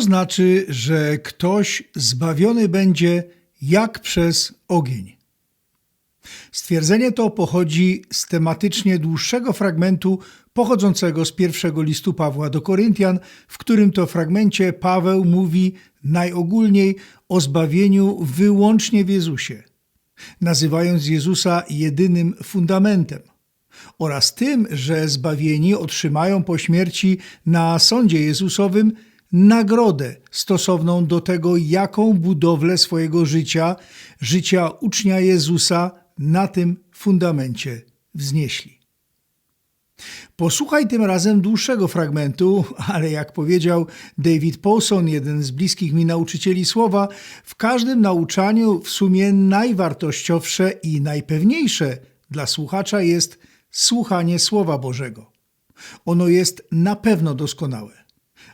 to znaczy, że ktoś zbawiony będzie jak przez ogień? Stwierdzenie to pochodzi z tematycznie dłuższego fragmentu pochodzącego z pierwszego listu Pawła do Koryntian, w którym to fragmencie Paweł mówi najogólniej o zbawieniu wyłącznie w Jezusie, nazywając Jezusa jedynym fundamentem oraz tym, że zbawieni otrzymają po śmierci na sądzie Jezusowym nagrodę stosowną do tego, jaką budowlę swojego życia, życia ucznia Jezusa na tym fundamencie wznieśli. Posłuchaj tym razem dłuższego fragmentu, ale jak powiedział David Paulson, jeden z bliskich mi nauczycieli słowa, w każdym nauczaniu w sumie najwartościowsze i najpewniejsze dla słuchacza jest słuchanie Słowa Bożego. Ono jest na pewno doskonałe,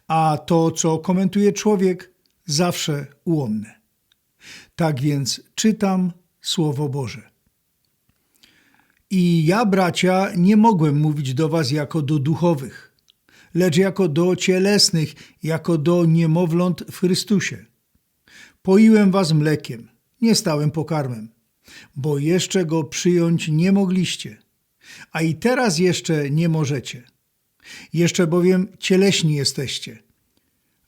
a to, co komentuje człowiek, zawsze ułomne. Tak więc czytam Słowo Boże. I ja, bracia, nie mogłem mówić do was jako do duchowych, lecz jako do cielesnych, jako do niemowląt w Chrystusie. Poiłem was mlekiem, nie stałem pokarmem, bo jeszcze go przyjąć nie mogliście, a i teraz jeszcze nie możecie. Jeszcze bowiem cieleśni jesteście.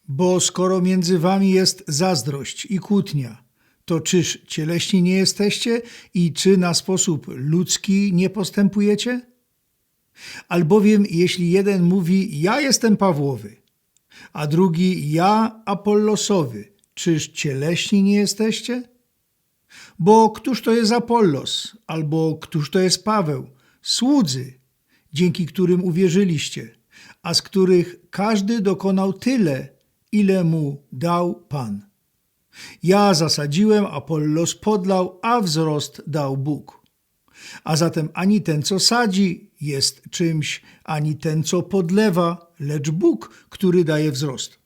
Bo skoro między wami jest zazdrość i kłótnia, to czyż cieleśni nie jesteście i czy na sposób ludzki nie postępujecie? Albowiem jeśli jeden mówi, ja jestem Pawłowy, a drugi, ja Apollosowy, czyż cieleśni nie jesteście? Bo któż to jest Apollos, albo któż to jest Paweł? Słudzy, dzięki którym uwierzyliście, a z których każdy dokonał tyle, ile mu dał Pan. Ja zasadziłem, Apollos podlał, a wzrost dał Bóg. A zatem ani ten, co sadzi, jest czymś, ani ten, co podlewa, lecz Bóg, który daje wzrost.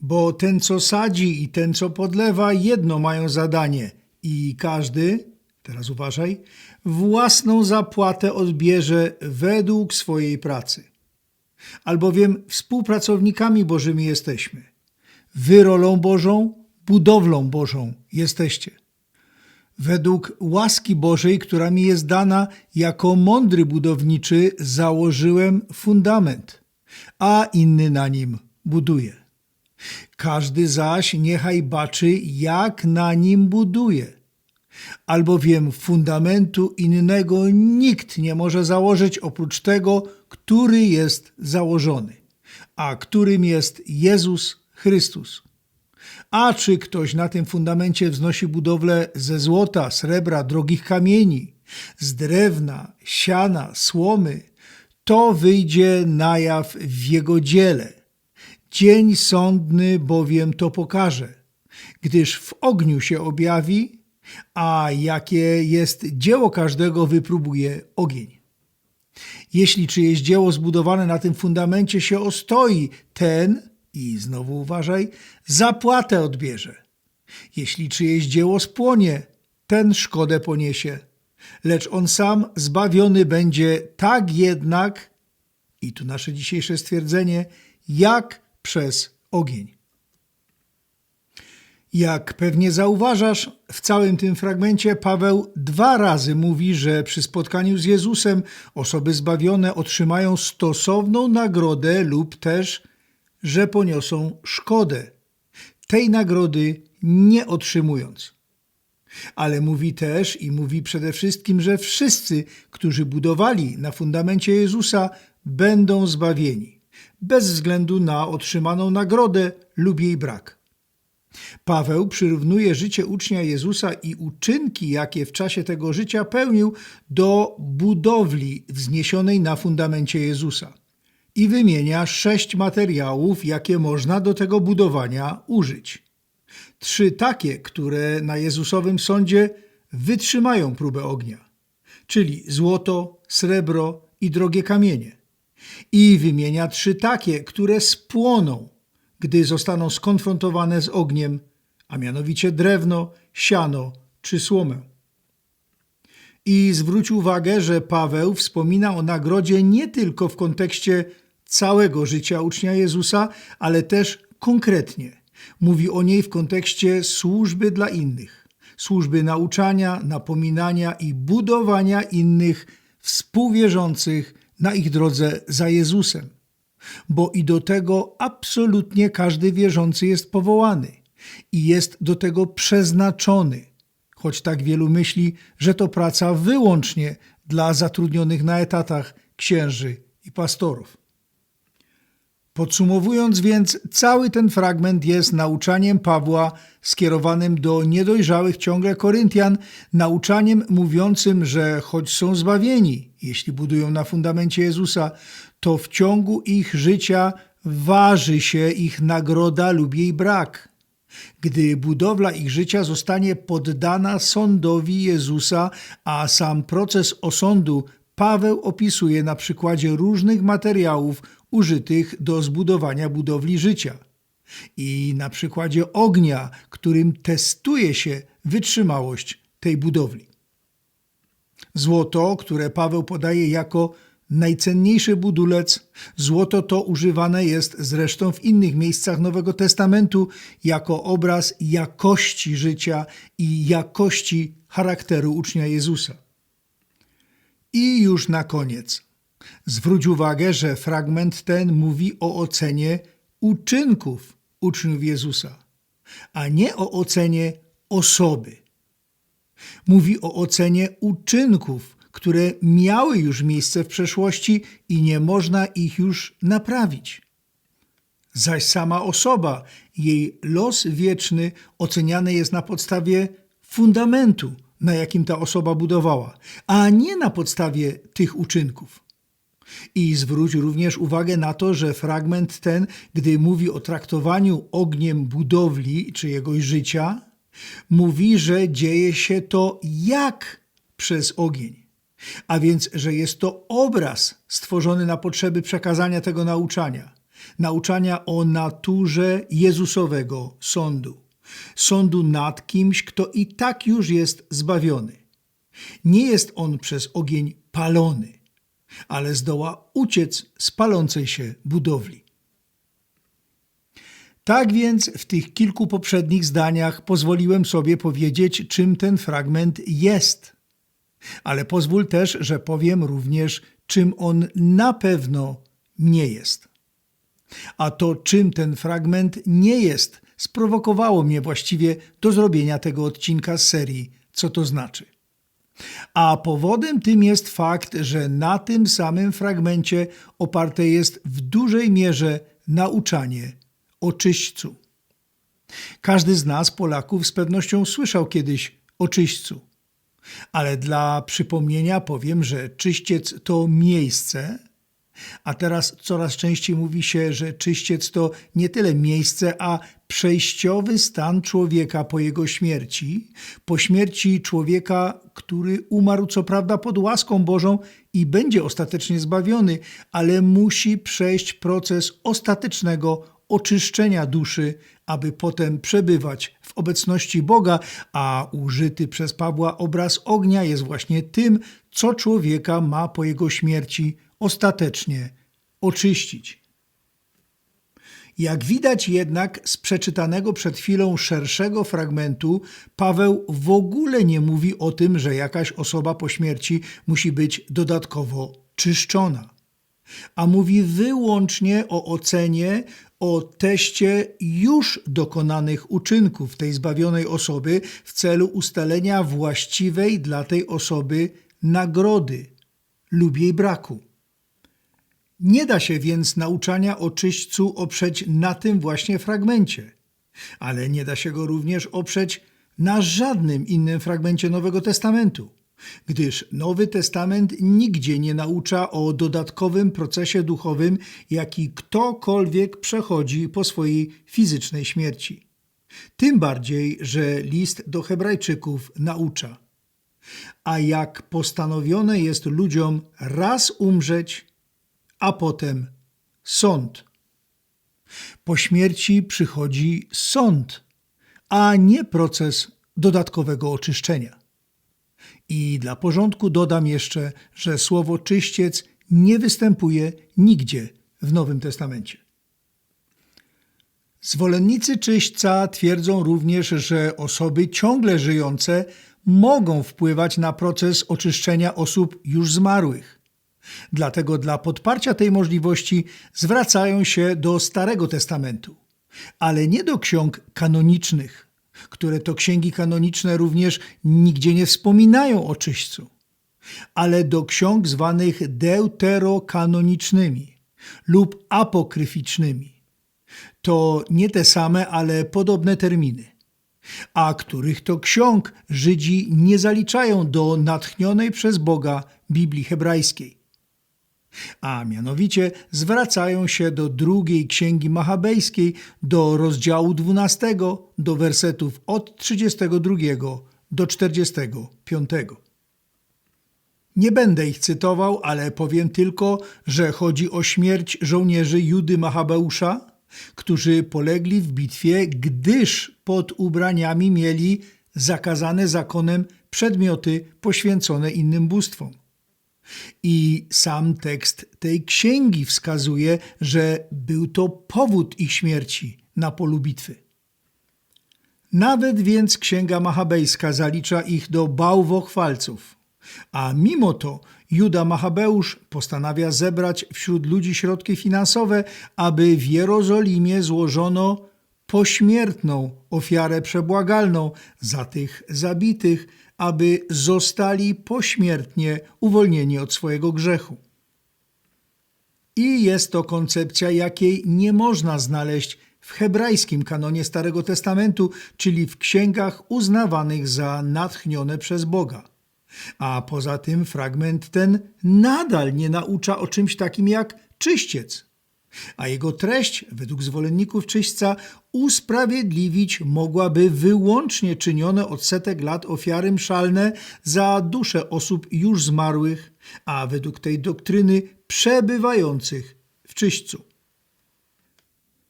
Bo ten, co sadzi i ten, co podlewa, jedno mają zadanie i każdy, teraz uważaj, własną zapłatę odbierze według swojej pracy. Albowiem współpracownikami Bożymi jesteśmy. Wy rolą Bożą, budowlą Bożą jesteście. Według łaski Bożej, która mi jest dana, jako mądry budowniczy założyłem fundament, a inny na nim buduje. Każdy zaś niechaj baczy, jak na nim buduje. Albowiem fundamentu innego nikt nie może założyć oprócz tego, który jest założony, a którym jest Jezus Chrystus. A czy ktoś na tym fundamencie wznosi budowlę ze złota, srebra, drogich kamieni, z drewna, siana, słomy, to wyjdzie na jaw w jego dziele. Dzień sądny bowiem to pokaże, gdyż w ogniu się objawi, a jakie jest dzieło każdego wypróbuje ogień. Jeśli czyjeś dzieło zbudowane na tym fundamencie się ostoi, ten i znowu uważaj, zapłatę odbierze. Jeśli czyjeś dzieło spłonie, ten szkodę poniesie, lecz on sam zbawiony będzie tak jednak, i tu nasze dzisiejsze stwierdzenie, jak przez ogień. Jak pewnie zauważasz, w całym tym fragmencie Paweł dwa razy mówi, że przy spotkaniu z Jezusem osoby zbawione otrzymają stosowną nagrodę lub też że poniosą szkodę, tej nagrody nie otrzymując. Ale mówi też i mówi przede wszystkim, że wszyscy, którzy budowali na fundamencie Jezusa, będą zbawieni, bez względu na otrzymaną nagrodę lub jej brak. Paweł przyrównuje życie ucznia Jezusa i uczynki, jakie w czasie tego życia pełnił, do budowli wzniesionej na fundamencie Jezusa i wymienia sześć materiałów, jakie można do tego budowania użyć. Trzy takie, które na Jezusowym sądzie wytrzymają próbę ognia, czyli złoto, srebro i drogie kamienie. I wymienia trzy takie, które spłoną, gdy zostaną skonfrontowane z ogniem, a mianowicie drewno, siano czy słomę. I zwróć uwagę, że Paweł wspomina o nagrodzie nie tylko w kontekście całego życia ucznia Jezusa, ale też konkretnie. Mówi o niej w kontekście służby dla innych, służby nauczania, napominania i budowania innych współwierzących na ich drodze za Jezusem. Bo i do tego absolutnie każdy wierzący jest powołany i jest do tego przeznaczony, choć tak wielu myśli, że to praca wyłącznie dla zatrudnionych na etatach księży i pastorów. Podsumowując więc, cały ten fragment jest nauczaniem Pawła skierowanym do niedojrzałych ciągle Koryntian, nauczaniem mówiącym, że choć są zbawieni, jeśli budują na fundamencie Jezusa, to w ciągu ich życia waży się ich nagroda lub jej brak. Gdy budowla ich życia zostanie poddana sądowi Jezusa, a sam proces osądu Paweł opisuje na przykładzie różnych materiałów użytych do zbudowania budowli życia i na przykładzie ognia, którym testuje się wytrzymałość tej budowli. Złoto, które Paweł podaje jako najcenniejszy budulec, złoto to używane jest zresztą w innych miejscach Nowego Testamentu jako obraz jakości życia i jakości charakteru ucznia Jezusa. I już na koniec. Zwróć uwagę, że fragment ten mówi o ocenie uczynków uczniów Jezusa, a nie o ocenie osoby. Mówi o ocenie uczynków, które miały już miejsce w przeszłości i nie można ich już naprawić. Zaś sama osoba, jej los wieczny oceniany jest na podstawie fundamentu, na jakim ta osoba budowała, a nie na podstawie tych uczynków. I zwróć również uwagę na to, że fragment ten, gdy mówi o traktowaniu ogniem budowli czyjegoś życia, mówi, że dzieje się to jak przez ogień. A więc, że jest to obraz stworzony na potrzeby przekazania tego nauczania, nauczania o naturze Jezusowego sądu, sądu nad kimś, kto i tak już jest zbawiony. Nie jest on przez ogień palony ale zdoła uciec z palącej się budowli. Tak więc w tych kilku poprzednich zdaniach pozwoliłem sobie powiedzieć, czym ten fragment jest. Ale pozwól też, że powiem również, czym on na pewno nie jest. A to, czym ten fragment nie jest, sprowokowało mnie właściwie do zrobienia tego odcinka z serii Co to znaczy? A powodem tym jest fakt, że na tym samym fragmencie oparte jest w dużej mierze nauczanie o czyśćcu. Każdy z nas, Polaków, z pewnością słyszał kiedyś o czyśćcu. Ale dla przypomnienia powiem, że czyściec to miejsce, a teraz coraz częściej mówi się, że czyściec to nie tyle miejsce, a przejściowy stan człowieka po jego śmierci, po śmierci człowieka, który umarł co prawda pod łaską Bożą i będzie ostatecznie zbawiony, ale musi przejść proces ostatecznego oczyszczenia duszy, aby potem przebywać w obecności Boga, a użyty przez Pawła obraz ognia jest właśnie tym, co człowieka ma po jego śmierci ostatecznie oczyścić. Jak widać jednak z przeczytanego przed chwilą szerszego fragmentu, Paweł w ogóle nie mówi o tym, że jakaś osoba po śmierci musi być dodatkowo czyszczona, a mówi wyłącznie o ocenie, o teście już dokonanych uczynków tej zbawionej osoby w celu ustalenia właściwej dla tej osoby nagrody lub jej braku. Nie da się więc nauczania o czyśćcu oprzeć na tym właśnie fragmencie, ale nie da się go również oprzeć na żadnym innym fragmencie Nowego Testamentu, gdyż Nowy Testament nigdzie nie naucza o dodatkowym procesie duchowym, jaki ktokolwiek przechodzi po swojej fizycznej śmierci. Tym bardziej, że list do Hebrajczyków naucza. A jak postanowione jest ludziom raz umrzeć, a potem sąd. Po śmierci przychodzi sąd, a nie proces dodatkowego oczyszczenia. I dla porządku dodam jeszcze, że słowo czyściec nie występuje nigdzie w Nowym Testamencie. Zwolennicy czyśćca twierdzą również, że osoby ciągle żyjące mogą wpływać na proces oczyszczenia osób już zmarłych. Dlatego dla podparcia tej możliwości zwracają się do Starego Testamentu, ale nie do ksiąg kanonicznych, które to księgi kanoniczne również nigdzie nie wspominają o czyśćcu, ale do ksiąg zwanych deuterokanonicznymi lub apokryficznymi. To nie te same, ale podobne terminy, a których to ksiąg Żydzi nie zaliczają do natchnionej przez Boga Biblii hebrajskiej a mianowicie zwracają się do drugiej księgi machabejskiej, do rozdziału 12, do wersetów od 32 do 45. Nie będę ich cytował, ale powiem tylko, że chodzi o śmierć żołnierzy Judy Machabeusza, którzy polegli w bitwie, gdyż pod ubraniami mieli zakazane zakonem przedmioty poświęcone innym bóstwom. I sam tekst tej księgi wskazuje, że był to powód ich śmierci na polu bitwy. Nawet więc księga machabejska zalicza ich do bałwochwalców, a mimo to Juda Machabeusz postanawia zebrać wśród ludzi środki finansowe, aby w Jerozolimie złożono pośmiertną ofiarę przebłagalną za tych zabitych, aby zostali pośmiertnie uwolnieni od swojego grzechu. I jest to koncepcja, jakiej nie można znaleźć w hebrajskim kanonie Starego Testamentu, czyli w księgach uznawanych za natchnione przez Boga. A poza tym fragment ten nadal nie naucza o czymś takim jak czyściec a jego treść, według zwolenników czyśćca, usprawiedliwić mogłaby wyłącznie czynione od setek lat ofiary mszalne za dusze osób już zmarłych, a według tej doktryny przebywających w czyśćcu.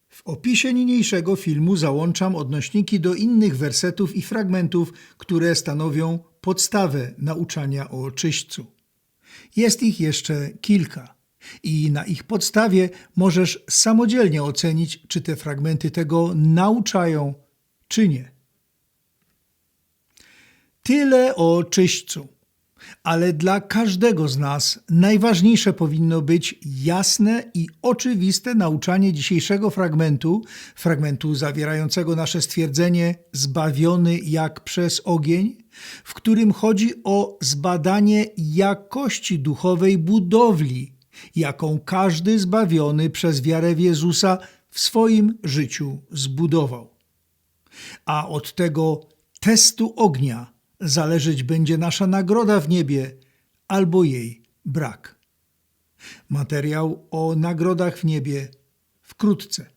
W opisie niniejszego filmu załączam odnośniki do innych wersetów i fragmentów, które stanowią podstawę nauczania o czyśćcu. Jest ich jeszcze kilka i na ich podstawie możesz samodzielnie ocenić, czy te fragmenty tego nauczają, czy nie. Tyle o czyśćcu. Ale dla każdego z nas najważniejsze powinno być jasne i oczywiste nauczanie dzisiejszego fragmentu, fragmentu zawierającego nasze stwierdzenie zbawiony jak przez ogień, w którym chodzi o zbadanie jakości duchowej budowli, jaką każdy zbawiony przez wiarę w Jezusa w swoim życiu zbudował. A od tego testu ognia zależeć będzie nasza nagroda w niebie albo jej brak. Materiał o nagrodach w niebie wkrótce.